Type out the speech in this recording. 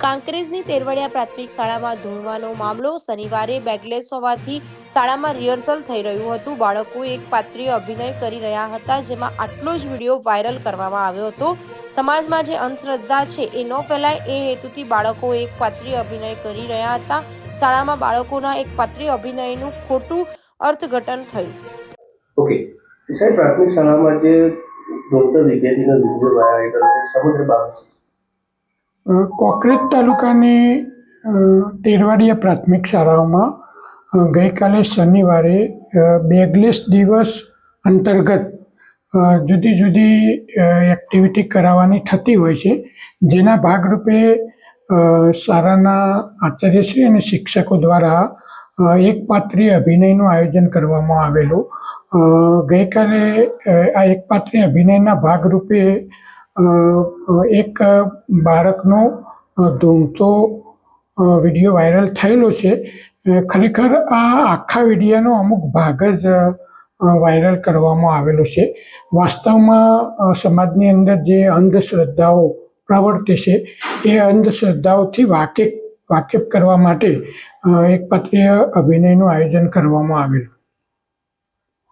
કાંકરેજની તેરવડિયા પ્રાથમિક શાળામાં ધૂળવાનો મામલો શનિવારે બેગલેસ હોવાથી શાળામાં રિહર્સલ થઈ રહ્યું હતું. બાળકો એક પાત્રીય અભિનય કરી રહ્યા હતા, જેમાં આટલો જ વીડિયો વાયરલ કરવામાં આવ્યો હતો. સમાજમાં જે અંધશ્રદ્ધા છે એ ન ફેલાય, એ હેતુથી બાળકો એક પાત્રીય અભિનય કરી રહ્યા હતા. શાળામાં બાળકોના એક પાત્રીય અભિનયનું ખોટું અર્થઘટન થયું. ઓકે. સાહેબ, પ્રાથમિક શાળામાં જે ભણતર વિદ્યાર્થીનો વીડિયો વાયરલ સમગ્ર બાબત કોકરેજ તાલુકાની તેરવાડીયા પ્રાથમિક શાળાઓમાં ગઈકાલે શનિવારે બેગલેસ દિવસ અંતર્ગત જુદી જુદી એક્ટિવિટી કરાવવાની થતી હોય છે, જેના ભાગરૂપે શાળાના આચાર્યશ્રી અને શિક્ષકો દ્વારા એકપાત્રીય એક પાત્રીય અભિનયનું આયોજન કરવામાં આવેલું. ગઈકાલે આ એક પાત્રીય અભિનયના ભાગરૂપે એક બાળકનો ધૂમતો વીડિયો વાયરલ થયેલો છે. ખરેખર આ આખા વિડીયાનો અમુક ભાગ જ વાયરલ કરવામાં આવેલો છે. વાસ્તવમાં સમાજની અંદર જે અંધશ્રદ્ધાઓ પ્રવર્તે છે, એ અંધશ્રદ્ધાઓથી વાકેફ વાકેફ કરવા માટે એક પત્રીય અભિનયનું આયોજન કરવામાં આવેલું.